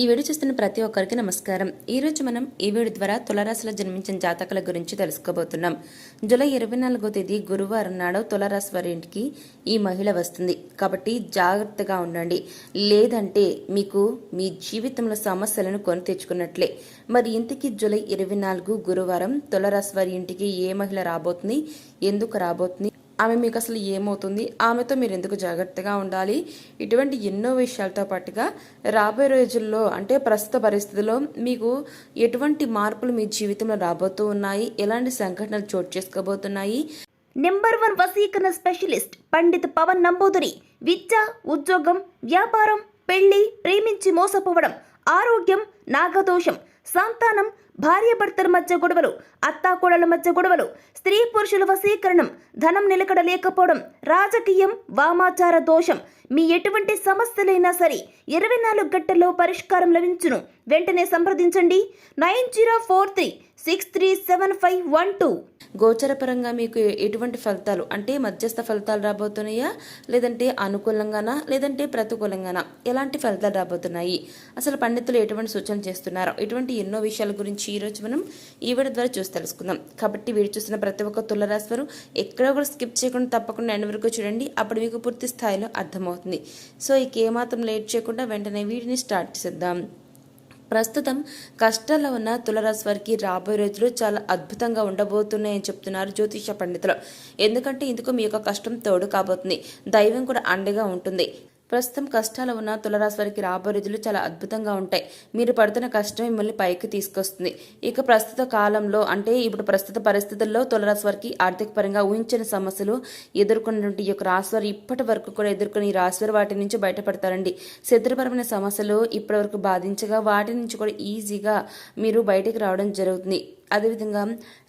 ఈ వీడియో చూస్తున్న ప్రతి ఒక్కరికి నమస్కారం. ఈరోజు మనం ఈ వీడియో ద్వారా తులరాశిలో జన్మించిన జాతకాల గురించి తెలుసుకోబోతున్నాం. జూలై ఇరవై నాలుగో తేదీ గురువారం నాడు తులరాశి వారి ఇంటికి ఈ మహిళ వస్తుంది. కాబట్టి జాగ్రత్తగా ఉండండి. లేదంటే మీకు మీ జీవితంలో సమస్యలను కొని తెచ్చుకున్నట్లే. మరి ఇంతకీ జూలై ఇరవై నాలుగు గురువారం తులరాశి వారి ఇంటికి ఏ మహిళ రాబోతుంది? ఎందుకు రాబోతుంది? ఆమె మీకు అసలు ఏమవుతుంది? ఆమెతో మీరు ఎందుకు జాగ్రత్తగా ఉండాలి? ఇటువంటి ఎన్నో విషయాలతో పాటుగా రాబోయే రోజుల్లో అంటే ప్రస్తుత పరిస్థితుల్లో మీకు ఎటువంటి మార్పులు మీ జీవితంలో రాబోతూ ఉన్నాయి? ఎలాంటి సంఘటనలు చోటు చేసుకోబోతున్నాయి? నెంబర్ వన్ వసీకరణ స్పెషలిస్ట్ పండిత్ పవన్ నంబూదురి విద్య ఉద్యోగం వ్యాపారం పెళ్ళి ప్రేమించి మోసపోవడం ఆరోగ్యం నాగదోషం సంతానం భార్యాభర్తల మధ్య గొడవలు అత్తాకోడల మధ్య గొడవలు స్త్రీ పురుషుల వశీకరణం ధనం నిలకడ లేకపోవడం రాజకీయం వామాచార దోషం. మీ ఎటువంటి సమస్యలైనా సరే ఇరవై నాలుగు గంటల్లో పరిష్కారం లభించును. వెంటనే సంప్రదించండి. Nine zero four three six three seven five one two. గోచరపరంగా మీకు ఎటువంటి ఫలితాలు అంటే మధ్యస్థ ఫలితాలు రాబోతున్నాయా? లేదంటే అనుకూలంగానా? లేదంటే ప్రతికూలంగానా? ఎలాంటి ఫలితాలు రాబోతున్నాయి? అసలు పండితులు ఎటువంటి సూచనలు చేస్తున్నారో? ఇటువంటి ఎన్నో విషయాల గురించి ఈరోజు మనం ఈవిడ ద్వారా చూస్తాం. తెలుసుకుందాం. కాబట్టి వీడియో చూసిన ప్రతి ఒక్క తులరాశి వారు ఎక్కడ కూడా స్కిప్ చేయకుండా తప్పకుండా ఎండ్ వరకు చూడండి. అప్పుడు మీకు పూర్తి స్థాయిలో అర్థమవుతుంది. సో ఇక ఏమాత్రం లేట్ చేయకుండా వెంటనే వీడిని స్టార్ట్ చేద్దాం ప్రస్తుతం కష్టాల్లో ఉన్న తులరాశి వారికి రాబోయే రోజులు చాలా అద్భుతంగా ఉండబోతున్నాయని చెప్తున్నారు జ్యోతిష పండితులు. ఎందుకంటే ఇందుకు మీ యొక్క కష్టం తోడు కాబోతుంది. దైవం కూడా అండగా ఉంటుంది. ప్రస్తుతం కష్టాలు ఉన్న తులరాశి వారికి రాబోయే రోజులు చాలా అద్భుతంగా ఉంటాయి. మీరు పడుతున్న కష్టం మిమ్మల్ని పైకి తీసుకొస్తుంది. ఇక ప్రస్తుత కాలంలో అంటే ఇప్పుడు ప్రస్తుత పరిస్థితుల్లో తులరాశి వారికి ఆర్థిక పరంగా ఊహించని సమస్యలు ఎదుర్కొన్నటువంటి ఈ యొక్క రాశ్వరి ఇప్పటి వరకు కూడా ఎదుర్కొని ఈ వాటి నుంచి బయటపడతారండి. శత్రుపరమైన సమస్యలు ఇప్పటి వరకు బాధించగా వాటి నుంచి కూడా ఈజీగా మీరు బయటకు రావడం జరుగుతుంది. అదేవిధంగా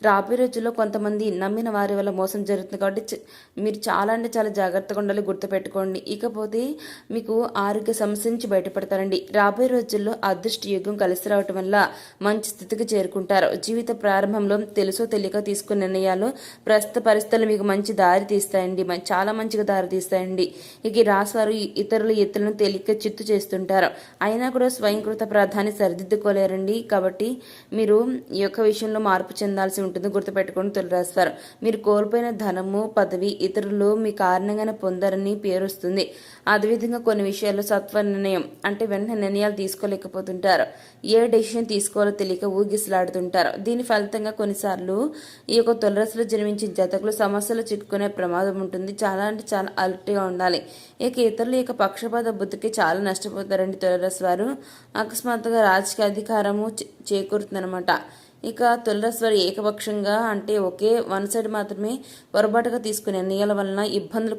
రాబోయే రోజుల్లో కొంతమంది నమ్మిన వారి వల్ల మోసం జరుగుతుంది కాబట్టి మీరు చాలా అంటే చాలా జాగ్రత్తగా ఉండాలి గుర్తుపెట్టుకోండి. ఇకపోతే మీకు ఆరోగ్య సమస్య నుంచి బయటపడతారండి. రాబోయే రోజుల్లో అదృష్ట యుగం కలిసి రావటం వల్ల మంచి స్థితికి చేరుకుంటారు. జీవిత ప్రారంభంలో తెలుసో తెలియక తీసుకున్న నిర్ణయాలు ప్రస్తుత పరిస్థితులు మీకు మంచి దారి తీస్తాయండి. చాలా మంచిగా దారి తీస్తాయండి. ఇక ఈ ఇతరుల ఎత్తులను తేలిక చిత్తు చేస్తుంటారు. అయినా కూడా స్వయంకృత ప్రాధాన్ని సరిదిద్దుకోలేరండి. కాబట్టి మీరు ఈ యొక్క విషయంలో మార్పు చెందాల్సి ఉంటుంది. గుర్తుపెట్టుకుని తొలిరాస్తారు మీరు కోల్పోయిన ధనము పదవి ఇతరులు మీ కారణంగానే పొందారని పేరుస్తుంది అదేవిధంగా కొన్ని విషయాల్లో సత్వ నిర్ణయం అంటే వెంటనే నిర్ణయాలు తీసుకోలేకపోతుంటారు. ఏ డెసిషన్ తీసుకోవాలో తెలియక ఊగిసలాడుతుంటారు. దీని ఫలితంగా కొన్నిసార్లు ఈ యొక్క తొలరసలో జన్మించిన జతకులు సమస్యలు చిక్కుకునే ప్రమాదం ఉంటుంది. చాలా అంటే చాలా అలర్ట్గా ఉండాలి. ఇక ఇతరుల యొక్క పక్షపాత బుద్ధికి చాలా నష్టపోతారండి తొలరస్ వారు అకస్మాత్తుగా రాజకీయ అధికారము చేకూరుతుందనమాట చేకూరుతుందన్నమాట. ఇక తొలిరస్ ఏకపక్షంగా అంటే ఒకే వన్ సైడ్ మాత్రమే పొరపాటుగా తీసుకునే నిర్ణయాల వలన ఇబ్బందులు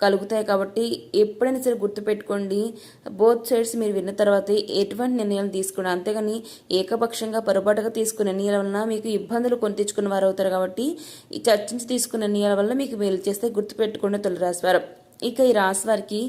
కలుగుతాయి కాబట్టి ఎప్పుడైనా సరే గుర్తుపెట్టుకోండి బోత్ సైడ్స్ మీరు విన్న తర్వాత ఎటువంటి నిర్ణయాలు తీసుకోండి అంతేగాని ఏకపక్షంగా పొరపాటుగా తీసుకునే నిర్ణయాల వలన మీకు ఇబ్బందులు కొని తెచ్చుకున్న వారు అవుతారు కాబట్టి ఈ చర్చించి తీసుకున్న నిర్ణయాల వల్ల మీకు మేలు చేస్తే గుర్తుపెట్టుకోండి తొలిరాశివారం ఇక ఈ రాశి వారికి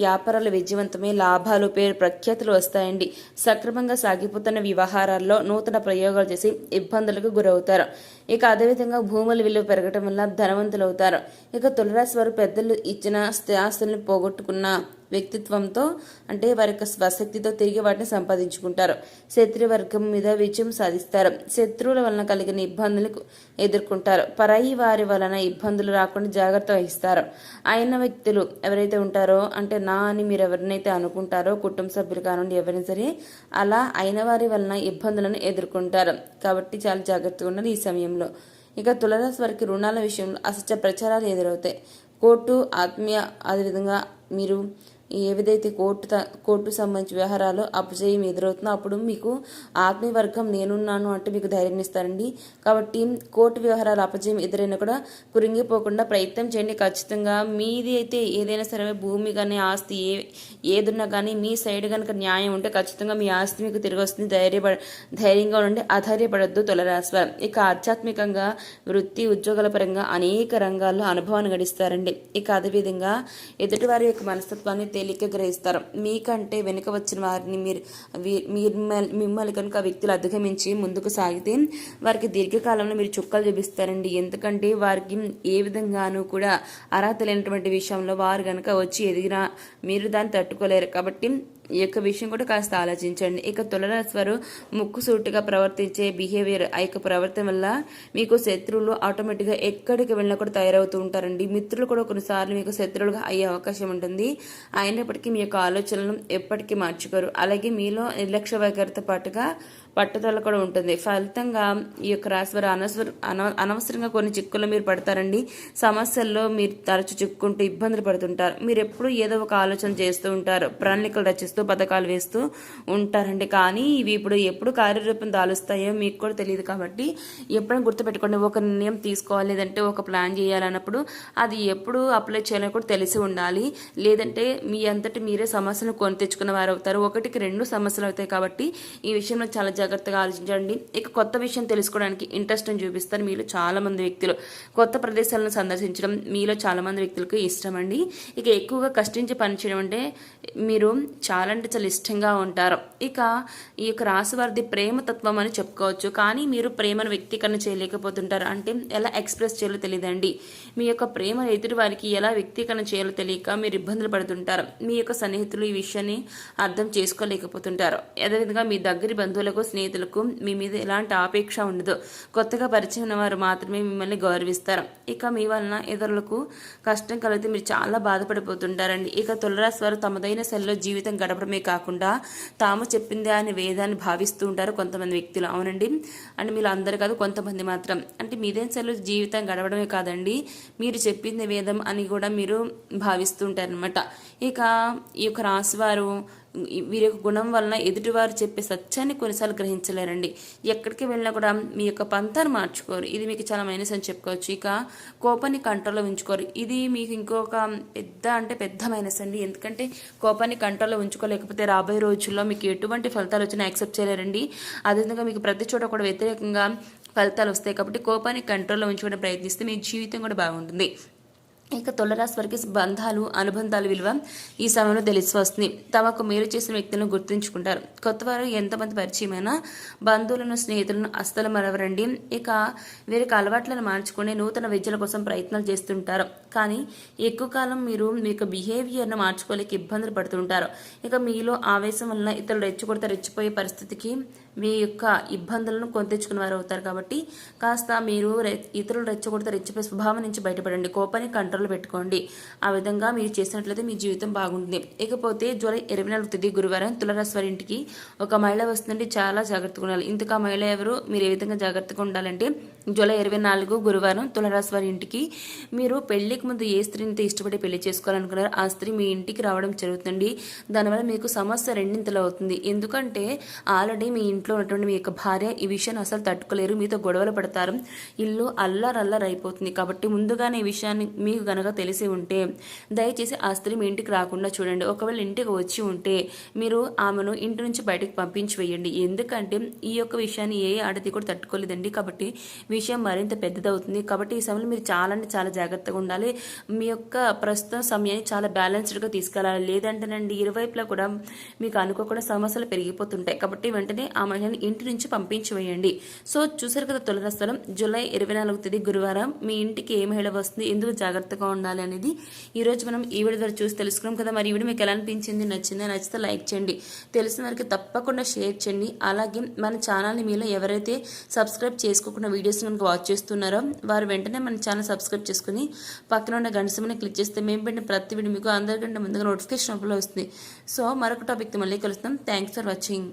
వ్యాపారాలు విజయవంతమే లాభాలు పేరు ప్రఖ్యాతులు వస్తాయండి. సక్రమంగా సాగిపోతున్న వ్యవహారాల్లో నూతన ప్రయోగాలు చేసి ఇబ్బందులకు గురవుతారు. ఇక అదేవిధంగా భూముల విలువ పెరగటం వల్ల ధనవంతులు అవుతారు ఇక తులరాశి వారు పెద్దలు ఇచ్చిన ఆస్తుల్ని పోగొట్టుకున్న వ్యక్తిత్వంతో అంటే వారి యొక్క స్వశక్తితో తిరిగి వాటిని సంపాదించుకుంటారు. శత్రువర్గం మీద విజయం సాధిస్తారు. శత్రువుల వలన కలిగిన ఇబ్బందులు ఎదుర్కొంటారు. పరాయి వారి వలన ఇబ్బందులు రాకుండా జాగ్రత్త వహిస్తారు. అయిన వ్యక్తులు ఎవరైతే ఉంటారో అంటే నా అని మీరు ఎవరినైతే అనుకుంటారో కుటుంబ సభ్యులు కానివ్వండి ఎవరైనా సరే అలా అయిన వారి వలన ఇబ్బందులను ఎదుర్కొంటారు. కాబట్టి చాలా జాగ్రత్తగా ఉండాలి ఈ సమయం సమయంలో. ఇక తులరాశి వారికి రుణాల విషయంలో అసత్య ప్రచారాలు ఎదురవుతాయి. కోర్టు ఆత్మీయ అదేవిధంగా మీరు ఏవిదైతే కోర్టు త- కోర్టు సంబంధించి వ్యవహారాలు అపజయం ఎదురవుతుందో అప్పుడు మీకు ఆత్మీయవర్గం నేనున్నాను అంటే మీకు ధైర్యం ఇస్తారండి. కాబట్టి కోర్టు వ్యవహారాలు అపజయం ఎదురైనా కూడా కురింగిపోకుండా ప్రయత్నం చేయండి. ఖచ్చితంగా మీది అయితే ఏదైనా సరే భూమి కానీ ఆస్తి ఏ ఏదున్నా కానీ మీ సైడ్ కనుక న్యాయం ఉంటే ఖచ్చితంగా మీ ఆస్తి మీకు తిరిగి వస్తుంది. ధైర్యపడ ధైర్యంగా ఉండి అధైర్యపడద్దు తొలరాశి ఇక ఆధ్యాత్మికంగా వృత్తి ఉద్యోగాల పరంగా అనేక రంగాల్లో అనుభవాన్ని గడిస్తారండి. ఇక అదేవిధంగా ఎదుటివారి యొక్క మనస్తత్వాన్ని తేలిక గ్రహిస్తారు. మీకంటే వెనుక వచ్చిన వారిని మీరు మీరు మిమ్మల్ని కనుక వ్యక్తులు అధిగమించి ముందుకు సాగితే వారికి దీర్ఘకాలంలో మీరు చుక్కలు చూపిస్తారండి. ఎందుకంటే వారికి ఏ విధంగానూ కూడా అర్హత లేనటువంటి విషయంలో వారు కనుక వచ్చి ఎదిగినా మీరు దాన్ని తట్టుకోలేరు. కాబట్టి ఈ యొక్క విషయం కూడా కాస్త ఆలోచించండి. ఇక తులరాశి వారు ముక్కు సూటిగా ప్రవర్తించే బిహేవియర్ ఆ యొక్క ప్రవర్తన వల్ల మీకు శత్రువులు ఆటోమేటిక్గా ఎక్కడికి వెళ్ళినా కూడా తయారవుతూ ఉంటారండి. మిత్రులు కూడా కొన్నిసార్లు మీకు శత్రువులుగా అయ్యే అవకాశం ఉంటుంది. అయినప్పటికీ మీ యొక్క ఆలోచనలను ఎప్పటికీ మార్చుకోరు. అలాగే మీలో నిర్లక్ష్య వైఖరితో పాటుగా పట్టుదల కూడా ఉంటుంది. ఫలితంగా ఈ యొక్క రాశి వారు అనవసర అన- అనవసరంగా కొన్ని చిక్కుల్లో మీరు పడతారండి. సమస్యల్లో మీరు తరచు చిక్కుంటూ ఇబ్బందులు పడుతుంటారు. మీరు ఎప్పుడు ఏదో ఒక ఆలోచన చేస్తూ ఉంటారు. ప్రణాళికలు రచిస్తూ పథకాలు వేస్తూ ఉంటారండి. కానీ ఇవి ఇప్పుడు ఎప్పుడు కార్యరూపం దాలుస్తాయో మీకు కూడా తెలియదు కాబట్టి ఎప్పుడైనా గుర్తుపెట్టుకోండి. ఒక నిర్ణయం తీసుకోవాలి లేదంటే ఒక ప్లాన్ చేయాలన్నప్పుడు అది ఎప్పుడు అప్లై చేయాలని కూడా తెలిసి ఉండాలి. లేదంటే మీ అంతటి మీరే సమస్యను కొని తెచ్చుకున్న వారు అవుతారు ఒకటికి రెండు సమస్యలు అవుతాయి కాబట్టి ఈ విషయంలో చాలా జాగ్రత్తగా ఆలోచించండి. ఇక కొత్త విషయం తెలుసుకోవడానికి ఇంట్రెస్ట్ చూపిస్తారు మీలో చాలా మంది వ్యక్తులు. కొత్త ప్రదేశాలను సందర్శించడం మీలో చాలా మంది వ్యక్తులకు ఇష్టం అండి ఇక ఎక్కువగా కష్టించి పనిచేయడం అంటే మీరు చాలా అంటే చాలా ఇష్టంగా ఉంటారు. ఇక ఈ యొక్క రాశివారిది ప్రేమతత్వం అని చెప్పుకోవచ్చు. కానీ మీరు ప్రేమను వ్యక్తీకరణ చేయలేకపోతుంటారు. అంటే ఎలా ఎక్స్ప్రెస్ చేయాలో తెలియదండి మీ యొక్క ప్రేమ ఎదుటి వారికి ఎలా వ్యక్తీకరణ చేయాలో తెలియక మీరు ఇబ్బందులు పడుతుంటారు. మీ యొక్క సన్నిహితులు ఈ విషయాన్ని అర్థం చేసుకోలేకపోతుంటారు. అదేవిధంగా మీ దగ్గరి బంధువులకు స్నేహితులకు మీ మీద ఎలాంటి ఆపేక్ష ఉండదు. కొత్తగా పరిచయం ఉన్న వారు మాత్రమే మిమ్మల్ని గౌరవిస్తారు. ఇక మీ వలన ఇతరులకు కష్టం కలిగితే మీరు చాలా బాధపడిపోతుంటారండి. ఇక తులరాశి వారు తమదైన శైలిలో జీవితం గడపడమే కాకుండా తాము చెప్పిందే అని వేదాన్ని భావిస్తూ ఉంటారు కొంతమంది వ్యక్తులు. అవునండి. అంటే మీరు అందరు కాదు కొంతమంది మాత్రం. అంటే మీదైన శైలిలో జీవితం గడపడమే కాదండి. మీరు చెప్పింది వేదం అని కూడా మీరు భావిస్తూ ఉంటారనమాట ఇక ఈ యొక్క రాశి వీరి యొక్క గుణం వలన ఎదుటివారు చెప్పే సత్యాన్ని కొన్నిసార్లు గ్రహించలేరండి. ఎక్కడికి వెళ్ళినా కూడా మీ యొక్క పంతాన్ని మార్చుకోరు. ఇది మీకు చాలా మైనస్ అని చెప్పుకోవచ్చు. ఇక కోపాన్ని కంట్రోల్లో ఉంచుకోరు. ఇది మీకు ఇంకొక పెద్ద అంటే పెద్ద మైనస్ అండి. ఎందుకంటే కోపాన్ని కంట్రోల్లో ఉంచుకోలేకపోతే రాబోయే రోజుల్లో మీకు ఎటువంటి ఫలితాలు వచ్చినా యాక్సెప్ట్ చేయలేరండి. అదేవిధంగా మీకు ప్రతి చోట కూడా వ్యతిరేకంగా ఫలితాలు వస్తాయి. కాబట్టి కోపాన్ని కంట్రోల్లో ఉంచుకోవడం ప్రయత్నిస్తే మీ జీవితం కూడా బాగుంటుంది. ఇక తులరాశి వారికి బంధాలు అనుబంధాల విలువ ఈ సమయంలో తెలిసి వస్తుంది. తమకు మేలు చేసిన వ్యక్తులను గుర్తుంచుకుంటారు. కొత్తవారు ఎంతమంది పరిచయమైనా బంధువులను స్నేహితులను అస్సలు మరవరండి. ఇక వీరికి అలవాట్లను మార్చుకుని నూతన విద్యల కోసం ప్రయత్నాలు చేస్తుంటారు. కానీ ఎక్కువ కాలం మీరు మీ యొక్క బిహేవియర్ను మార్చుకోలేక ఇబ్బందులు పడుతుంటారు. ఇక మీలో ఆవేశం వలన ఇతరులు రెచ్చగొడితే రెచ్చిపోయే పరిస్థితికి మీ యొక్క ఇబ్బందులను కొని తెచ్చుకున్న వారు అవుతారు కాబట్టి కాస్త మీరు రె- ఇతరులు రెచ్చగొడితే రెచ్చిపోయే స్వభావం నుంచి బయటపడండి. కోపాన్ని కంట్రోల్ పెట్టుకోండి. ఆ విధంగా మీరు చేసినట్లయితే మీ జీవితం బాగుంటుంది. ఇకపోతే జూలై ఇరవై నాలుగు తేదీ గురువారం తులరాశి వారి ఇంటికి ఒక మహిళ వస్తుందండి. చాలా జాగ్రత్తగా ఉండాలి. ఇంతకు ఆ మహిళ ఎవరు? మీరు ఏ విధంగా జాగ్రత్తగా ఉండాలంటే జూలై ఇరవై నాలుగు గురువారం తులరాశి వారి ఇంటికి మీరు పెళ్ళికి ముందు ఏ స్త్రీనితో ఇష్టపడి పెళ్ళి చేసుకోవాలనుకున్నారో ఆ స్త్రీ మీ ఇంటికి రావడం జరుగుతుంది దానివల్ల మీకు సమస్య రెండింతలు అవుతుంది. ఎందుకంటే ఆల్రెడీ మీ ఇంట్లో ఉన్నటువంటి మీ యొక్క భార్య ఈ విషయాన్ని అసలు తట్టుకోలేరు. మీతో గొడవలు పడతారు. ఇల్లు అల్లరల్లరి అయిపోతుంది కాబట్టి ముందుగానే ఈ విషయాన్ని మీకు గనక తెలిసి ఉంటే దయచేసి ఆ స్త్రీ మీ ఇంటికి రాకుండా చూడండి. ఒకవేళ ఇంటికి వచ్చి ఉంటే మీరు ఆమెను ఇంటి నుంచి బయటకు పంపించి వేయండి. ఎందుకంటే ఈ యొక్క విషయాన్ని ఏ ఆడది కూడా తట్టుకోలేదండి. కాబట్టి విషయం మరింత పెద్దదవుతుంది. కాబట్టి ఈ సమయంలో మీరు చాలా అంటే చాలా జాగ్రత్తగా ఉండాలి. మీ యొక్క ప్రస్తుతం సమయాన్ని చాలా బ్యాలెన్స్డ్గా తీసుకెళ్ళాలి. లేదంటేనండి ఇరువైపులా కూడా మీకు అనుకోకుండా సమస్యలు పెరిగిపోతుంటాయి. కాబట్టి వెంటనే ఆమె మహిళని ఇంటి నుంచి పంపించి వేయండి సో చూసారు కదా తులరస్థలం జూలై ఇరవై నాలుగు తేదీ గురువారం మీ ఇంటికి ఏ మహిళ వస్తుంది? ఎందుకు జాగ్రత్తగా ఉండాలి అనేది ఈ రోజు మనం ఈ వీడియో ద్వారా చూసి తెలుసుకున్నాం కదా. మరి ఈ వీడియో మీకు ఎలా అనిపించింది? నచ్చిందా? నచ్చితే లైక్ చేయండి. తెలిసిన వారికి తప్పకుండా షేర్ చేయండి. అలాగే మన ఛానల్ని మీలో ఎవరైతే సబ్స్క్రైబ్ చేసుకోకుండా వీడియోస్ కనుక వాచ్ చేస్తున్నారో వారు వెంటనే మన ఛానల్ సబ్స్క్రైబ్ చేసుకుని పక్కన ఉన్న గంట క్లిక్ చేస్తే మేము పెట్టిన ప్రతి వీడియో మీకు అందరికంటే ముందుగా నోటిఫికేషన్ అప్లో వస్తుంది సో మరొక టాపిక్తో మళ్ళీ కలుస్తాం. Thanks for watching.